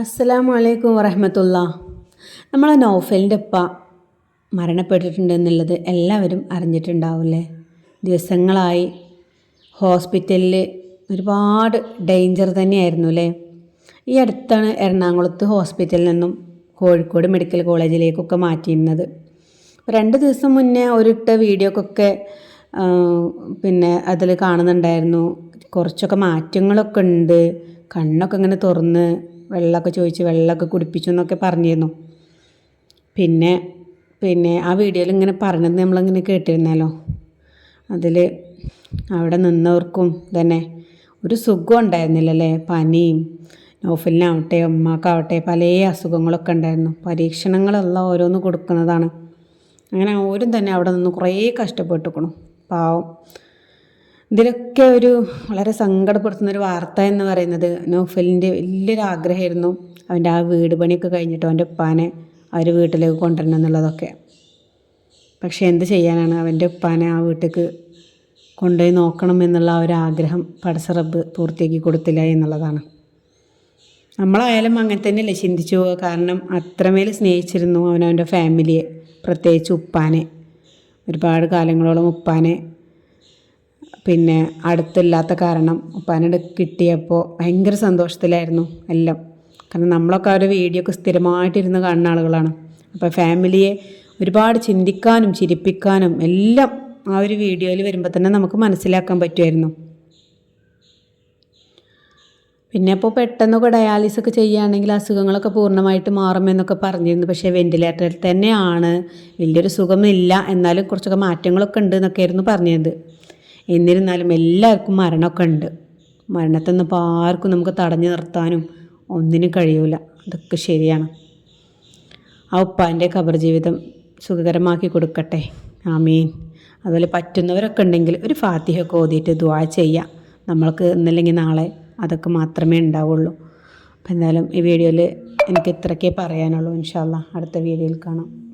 അസ്സലാമു അലൈക്കും വറഹമത്തുള്ള. നമ്മളെ നോഫലിന്റെ ഉപ്പ മരണപ്പെട്ടിട്ടുണ്ടെന്നുള്ളത് എല്ലാവരും അറിഞ്ഞിട്ടുണ്ടാവില്ലേ? ദിവസങ്ങളായി ഹോസ്പിറ്റലിൽ ഒരുപാട് ഡേഞ്ചർ തന്നെയായിരുന്നു അല്ലേ ഈ അടുത്താണ് എറണാകുളത്ത് ഹോസ്പിറ്റലിൽ നിന്നും കോഴിക്കോട് മെഡിക്കൽ കോളേജിലേക്കൊക്കെ മാറ്റിയിരുന്നത്. രണ്ട് ദിവസം മുന്നേ ഒരിട്ട വീഡിയോക്കൊക്കെ പിന്നെ അതിൽ കാണുന്നുണ്ടായിരുന്നു. കുറച്ചൊക്കെ മാറ്റങ്ങളൊക്കെ ഉണ്ട്. കണ്ണൊക്കെ ഇങ്ങനെ തുറന്ന് വെള്ളമൊക്കെ ചോദിച്ച് വെള്ളമൊക്കെ കുടിപ്പിച്ചു എന്നൊക്കെ പറഞ്ഞിരുന്നു. പിന്നെ പിന്നെ ആ വീഡിയോയിൽ ഇങ്ങനെ പറഞ്ഞത് നമ്മളിങ്ങനെ കേട്ടിരുന്നല്ലോ. അതിൽ അവിടെ നിന്നവർക്കും തന്നെ ഒരു സുഖം ഉണ്ടായിരുന്നില്ലല്ലേ? പനിയും നോഫലിനാവട്ടെ ഉമ്മാക്കാവട്ടെ പല അസുഖങ്ങളൊക്കെ ഉണ്ടായിരുന്നു. പരീക്ഷണങ്ങളെല്ലാം ഓരോന്ന് കൊടുക്കുന്നതാണ്. അങ്ങനെ ഓരും തന്നെ അവിടെ നിന്ന് കുറേ കഷ്ടപ്പെട്ടുക്കണം. പാവം. ഇതിലൊക്കെ ഒരു വളരെ സങ്കടപ്പെടുത്തുന്ന ഒരു വാർത്ത എന്ന് പറയുന്നത് നോഫലിന്റെ വലിയൊരു ആഗ്രഹമായിരുന്നു. അവന്റെ ആ വീട് പണിയൊക്കെ കഴിഞ്ഞിട്ട് അവന്റെ ഉപ്പാനെ അവർ വീട്ടിലേക്ക് കൊണ്ടുവരണം എന്നുള്ളതൊക്കെ. പക്ഷേ എന്ത് ചെയ്യാനാണ്? അവന്റെ ഉപ്പാനെ ആ വീട്ടിലേക്ക് കൊണ്ടുപോയി നോക്കണം എന്നുള്ള ആ ഒരു ആഗ്രഹം പടസറബ് പൂർത്തിയാക്കി കൊടുത്തില്ല എന്നുള്ളതാണ്. നമ്മളായാലും അങ്ങനെ തന്നെയല്ലേ ചിന്തിച്ചു പോവുക. കാരണം അത്രമേൽ സ്നേഹിച്ചിരുന്നു അവനവന്റെ ഫാമിലിയെ പ്രത്യേകിച്ച് ഉപ്പാനെ. ഒരുപാട് കാലങ്ങളോളം ഉപ്പാനെ പിന്നെ അടുത്തില്ലാത്ത കാരണം ഉപ്പാനോട് കിട്ടിയപ്പോൾ ഭയങ്കര സന്തോഷത്തിലായിരുന്നു എല്ലാം. കാരണം നമ്മളൊക്കെ ആ ഒരു വീഡിയോ ഒക്കെ സ്ഥിരമായിട്ടിരുന്ന് കാണുന്ന ആളുകളാണ്. അപ്പോൾ ഫാമിലിയെ ഒരുപാട് ചിന്തിക്കാനും ചിരിപ്പിക്കാനും എല്ലാം ആ ഒരു വീഡിയോയിൽ വരുമ്പോൾ തന്നെ നമുക്ക് മനസ്സിലാക്കാൻ പറ്റുമായിരുന്നു. പിന്നെ ഇപ്പോൾ പെട്ടെന്നൊക്കെ ഡയാലിസിസ് ഒക്കെ ചെയ്യുകയാണെങ്കിൽ അസുഖങ്ങളൊക്കെ പൂർണമായിട്ട് മാറുമെന്നൊക്കെ പറഞ്ഞിരുന്നു. പക്ഷേ വെന്റിലേറ്ററിൽ തന്നെയാണ് വലിയൊരു സുഖമില്ല. എന്നാലും കുറച്ചൊക്കെ മാറ്റങ്ങളൊക്കെ ഉണ്ട് എന്നൊക്കെയായിരുന്നു പറഞ്ഞത് എന്നിരുന്നാലും എല്ലാവർക്കും മരണമൊക്കെ ഉണ്ട്. മരണത്തിൽ നിന്ന് ഇപ്പോൾ ആർക്കും നമുക്ക് തടഞ്ഞു നിർത്താനും ഒന്നിനും കഴിയൂല. അതൊക്കെ ശരിയാണ്. ആ ഉപ്പാന്റെ ഖബർ ജീവിതം സുഖകരമാക്കി കൊടുക്കട്ടെ. ആമീൻ. അതുപോലെ പറ്റുന്നവരൊക്കെ ഉണ്ടെങ്കിൽ ഒരു ഫാത്തിഹൊക്കെ ഓതിയിട്ട് ദ്വാ ചെയ്യാം. നമ്മൾക്ക് ഇന്നല്ലെങ്കിൽ നാളെ അതൊക്കെ മാത്രമേ ഉണ്ടാവുള്ളൂ. അപ്പോൾ എന്തായാലും ഈ വീഡിയോയിൽ എനിക്ക് ഇത്രയൊക്കെ പറയാനുള്ളൂ. ഇൻഷാല്ല അടുത്ത വീഡിയോയിൽ കാണാം.